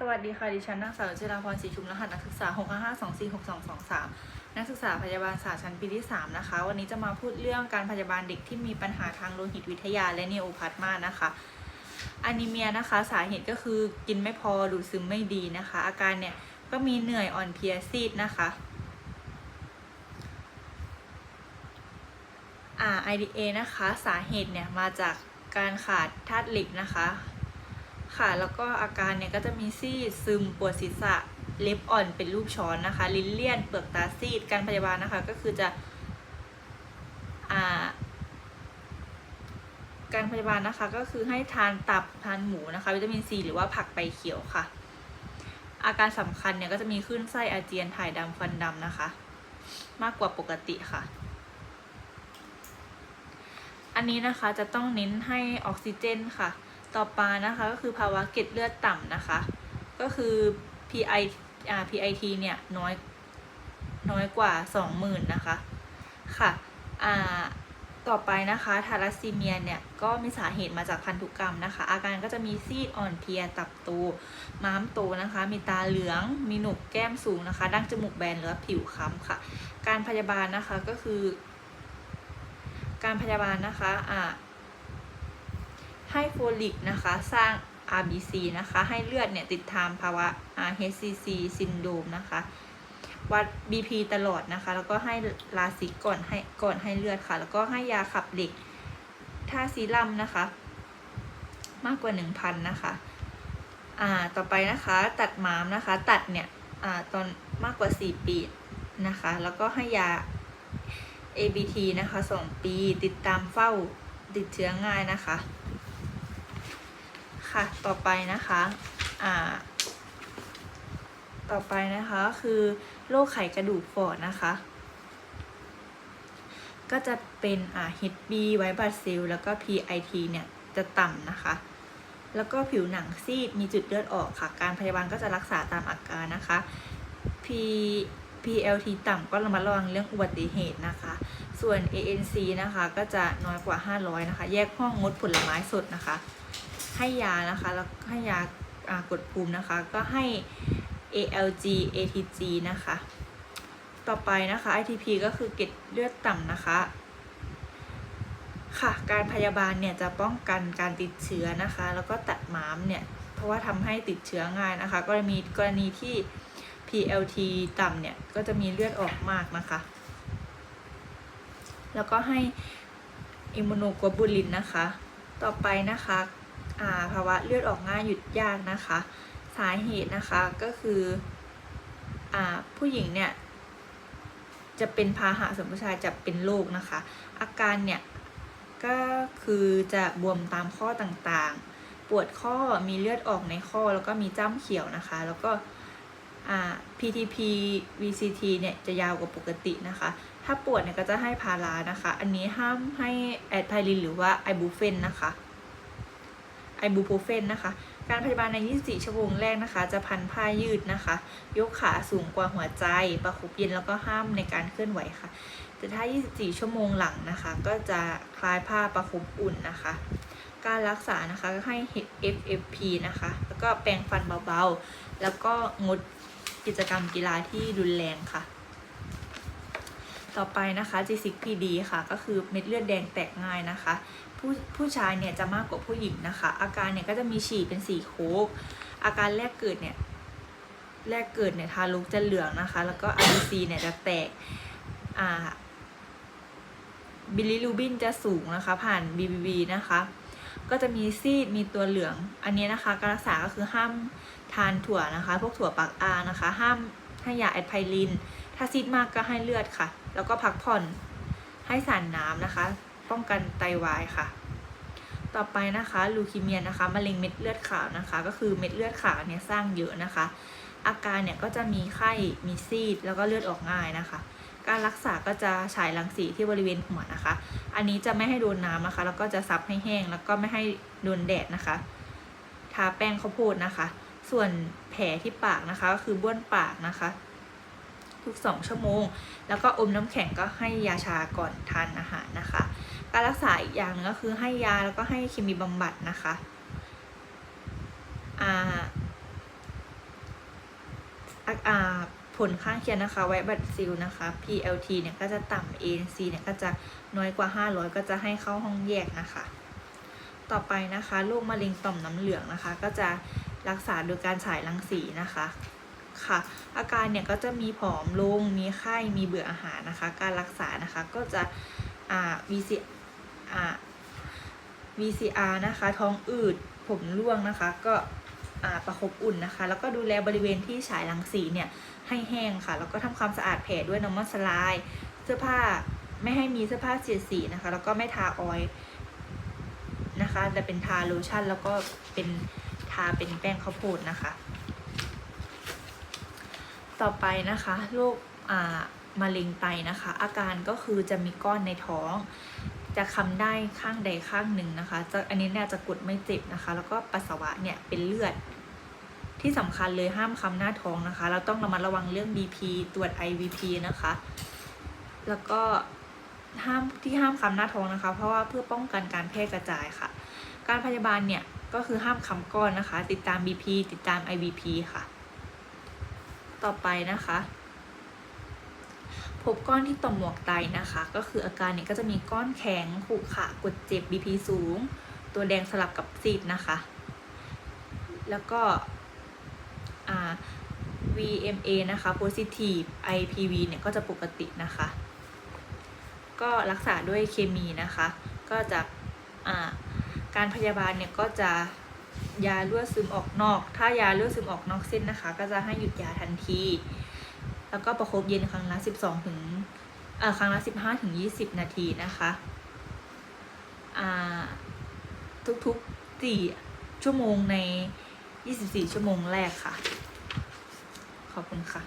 สวัสดีค่ะ ดิฉันนางสาวจิราพรศรีชุมรหัสนักศึกษา6 5 2 4 6 2 2 3 นักศึกษาพยาบาลศาสตร์ชั้นปีที่ 3 นะคะ วันนี้จะมาพูดเรื่องการพยาบาลเด็กที่มีปัญหาทางโลหิตวิทยาและเนโอพาสมานะคะอนิเมียนะคะสาเหตุก็คือกินไม่พอดูดซึมไม่ดีนะคะ อาการเนี่ยก็มีเหนื่อยอ่อนเพลียซีดนะคะอ่า IDA นะคะสาเหตุเนี่ยมาจากการขาดธาตุเหล็กนะคะ ค่ะ แล้วก็อาการเนี่ยก็จะมีซีดซึมปวดศีรษะเล็บอ่อนเป็นรูปช้อนนะคะ ลิ้นเลี่ยนเปลือกตาซีดการพยาบาลนะคะ ก็คือจะอาการพยาบาลนะคะก็คือให้ทานตับทานหมูนะคะ วิตามินซีหรือว่าผักใบเขียวค่ะ อาการสำคัญเนี่ยก็จะมีขึ้นไส้อาเจียนถ่ายดำฟันดำนะคะ มากกว่าปกติค่ะ อันนี้นะคะจะต้องเน้นให้ออกซิเจนค่ะ ต่อมานะคะก็คือภาวะเกล็ดเลือดต่ำนะคะ ก็คือ PI อ่า PIT เนี่ยน้อยน้อยกว่า 20,000นะคะค่ะอ่าต่อไปนะคะทาลัสซีเมียเนี่ยก็มีสาเหตุมาจากพันธุกรรมนะคะ อาการก็จะมีซีดอ่อนเพลียตับโตม้ามโตนะคะ มีตาเหลือง มีหนุกแก้มสูงนะคะ ดั้งจมูกแบนหรือผิวค้ำค่ะ การพยาบาลนะคะก็คือ การพยาบาลนะคะอ่า ให้โฟลิกนะคะ สร้าง RBC นะคะ ให้เลือดเนี่ยติดตามภาวะ HCC ซินโดมนะคะ วัด BP ตลอดนะคะ แล้วก็ให้ลาซิกก่อนให้ก่อนให้เลือดค่ะ แล้วก็ให้ยาขับเหล็กท่าซีรัมนะคะ มากกว่า 1,000 นะคะ อ่า ต่อไปนะคะ ตัดม้ามนะคะ ตัดเนี่ย อ่า ตอนมากกว่า 4 ปีนะคะ แล้วก็ให้ยา ABT นะคะ 2 ปี ติดตามเฝ้าติดเชื้อง่ายนะคะ ค่ะ ต่อไปนะคะอ่าต่อไปนะคะคือโรคไขกระดูกฟอนะคะ ก็จะเป็นอ่า HB ไวบัตเซลแล้วก็ PIT เนี่ยจะต่ำนะคะ แล้วก็ผิวหนังซีดมีจุดเลือดออกค่ะ การพยาบาลก็จะรักษาตามอาการนะคะ P PLT ต่ำก็ระมัดระวังเรื่องอุบัติเหตุนะคะ ส่วน ANC นะคะก็จะน้อยกว่า 500 นะคะ แยกห้องงดผลไม้สดนะคะ ให้ยานะคะ แล้วให้ยากดภูมินะคะ ก็ให้ ALG ATG นะคะ ต่อไปนะคะ ITP ก็คือเกล็ดเลือดต่ำนะคะ ค่ะ การพยาบาลเนี่ยจะป้องกันการติดเชื้อนะคะ แล้วก็ตัดม้ามเนี่ย เพราะว่าทำให้ติดเชื้อง่ายนะคะก็มีกรณีที่ PLT ต่ำเนี่ย ก็จะมีเลือดออกมากนะคะ แล้วก็ให้อิมมูโนโกลบูลินนะคะ ต่อไปนะคะ ภาวะเลือดออกง่ายหยุดยากนะคะ สาเหตุนะคะก็คืออผู้หญิงเนี่ยจะเป็นพาหะส่วนผู้ชายจะเป็นโรคนะคะ อาการเนี่ยก็คือจะบวมตามข้อต่างๆ ปวดข้อมีเลือดออกในข้อแล้วก็มีจ้ำเขียวนะคะ แล้วก็ PTP VCT เนี่ยจะยาวกว่าปกตินะคะ ถ้าปวดเนี่ยก็จะให้พารานะคะ อันนี้ห้ามให้แอดไพลินหรือว่าไอบูเฟนนะคะ ไอบูโพเฟนนะคะ การพยาบาลใน 24 ชั่วโมงแรกนะคะ จะพันผ้ายืดนะคะ ยกขาสูงกว่าหัวใจ ประคบเย็นแล้วก็ห้ามในการเคลื่อนไหวค่ะ แต่ถ้า 24 ชั่วโมงหลังนะคะ ก็จะคลายผ้าประคบอุ่นนะคะ การรักษานะคะก็ให้ FFP นะคะ แล้วก็แปรงฟันเบาๆ แล้วก็งดกิจกรรมกีฬาที่รุนแรงค่ะต่อไปนะคะ G6PD ค่ะ ก็คือเม็ดเลือดแดงแตกง่ายนะคะ ผู้ผู้ชายเนี่ยจะมากกว่าผู้หญิงนะคะ อาการเนี่ยก็จะมีฉี่เป็นสีโคก อาการแรกเกิดเนี่ยแรกเกิดเนี่ยทารกจะเหลืองนะคะ แล้วก็ RBC เนี่ยจะแตกอ่าบิลิรูบินจะสูงนะคะ ผ่าน BBB นะคะ ก็จะมีซีดมีตัวเหลือง อันนี้นะคะ การรักษาก็คือห้ามทานถั่วนะคะ พวกถั่วปักอานะคะ ห้ามให้ยาแอดไพลิน ถ้าซีดมากก็ให้เลือดค่ะ แล้วก็พักผ่อนให้สารน้ำนะคะ ป้องกันไตวายค่ะ ต่อไปนะคะลูคีเมียนะคะมะเร็งเม็ดเลือดขาวนะคะ ก็คือเม็ดเลือดขาวเนี่ยสร้างเยอะนะคะ อาการเนี่ยก็จะมีไข้มีซีดแล้วก็เลือดออกง่ายนะคะ การรักษาก็จะฉายรังสีที่บริเวณหัวนะคะ อันนี้จะไม่ให้โดนน้ำนะคะ แล้วก็จะซับให้แห้งแล้วก็ไม่ให้โดนแดดนะคะทาแป้งข้าวโพดนะคะ ส่วนแผลที่ปากนะคะก็คือบ้วนปากนะคะ ทุกสองชั่วโมง แล้วก็อมน้ำแข็งก็ให้ยาชาก่อนทานอาหารนะคะ การรักษาอีกอย่างนึงก็คือให้ยาแล้วก็ให้เคมีบำบัดนะคะอ่าอะอ่าผลข้างเคียงนะคะ ไวบัตซิลนะคะ PLT เนี่ยก็จะต่ำ ANC เนี่ยก็จะน้อยกว่า 500 ก็จะให้เข้าห้องแยกนะคะ ต่อไปนะคะ โรคมะเร็งต่อมน้ำเหลืองนะคะ ก็จะรักษาโดยการฉายรังสีนะคะ ค่ะ อาการเนี่ยก็จะมีผอมลง มีไข้ มีเบื่ออาหารนะคะ การรักษานะคะก็จะอ่า VC อ่า VCR นะคะ ท้องอืด ผมร่วงนะคะ ก็อ่าประคบอุ่นนะคะ แล้วก็ดูแลบริเวณที่ฉายรังสีเนี่ยให้แห้งค่ะ แล้วก็ทำความสะอาดแผลด้วยน้ำมันสลาย เสื้อผ้าไม่ให้มีเสื้อผ้าเสียดสีนะคะ แล้วก็ไม่ทาออยล์นะคะแต่เป็นทาโลชั่น แล้วก็เป็นทาเป็นแป้งข้าวโพดนะคะ ต่อไปนะคะโรคอ่ามะเร็งไตนะคะ อาการก็คือจะมีก้อนในท้อง จะคำได้ข้างใดข้างหนึ่งนะคะจะอันนี้เนี่ยจะกดไม่เจ็บนะคะ แล้วก็ปัสสาวะเนี่ยเป็นเลือด ที่สำคัญเลยห้ามคำหน้าท้องนะคะ เราต้องระมัดระวังเรื่อง BP ตรวจ IVP นะคะ แล้วก็ห้ามที่ห้ามคำหน้าท้องนะคะ เพราะว่าเพื่อป้องกันการแพร่กระจายค่ะ การพยาบาลเนี่ยก็คือห้ามคำก้อนนะคะ ติดตาม BP ติดตาม IVP ค่ะ ต่อไปนะคะ พบก้อนที่ต่อมหมวกไตนะคะ ก็คืออาการเนี่ยก็จะมีก้อนแข็งขรุขระกดเจ็บ BP สูง ตัวแดงสลับกับซีดนะคะ แล้วก็ VMA นะคะ positive IPV เนี่ยก็จะปกตินะคะ ก็รักษาด้วยเคมีนะคะ ก็จะการพยาบาลเนี่ยก็จะ ยารั่วซึมออกนอก ถ้ายารั่วซึมออกนอกเส้นนะคะ ก็จะให้หยุดยาทันที แล้วก็ประคบเย็นครั้งละ 12 ถึงอ่อครั้งละ 15 ถึง 20 นาทีนะคะอ่าทุกๆ4ชั่วโมงใน 24 ชั่วโมงแรกค่ะ ขอบคุณค่ะ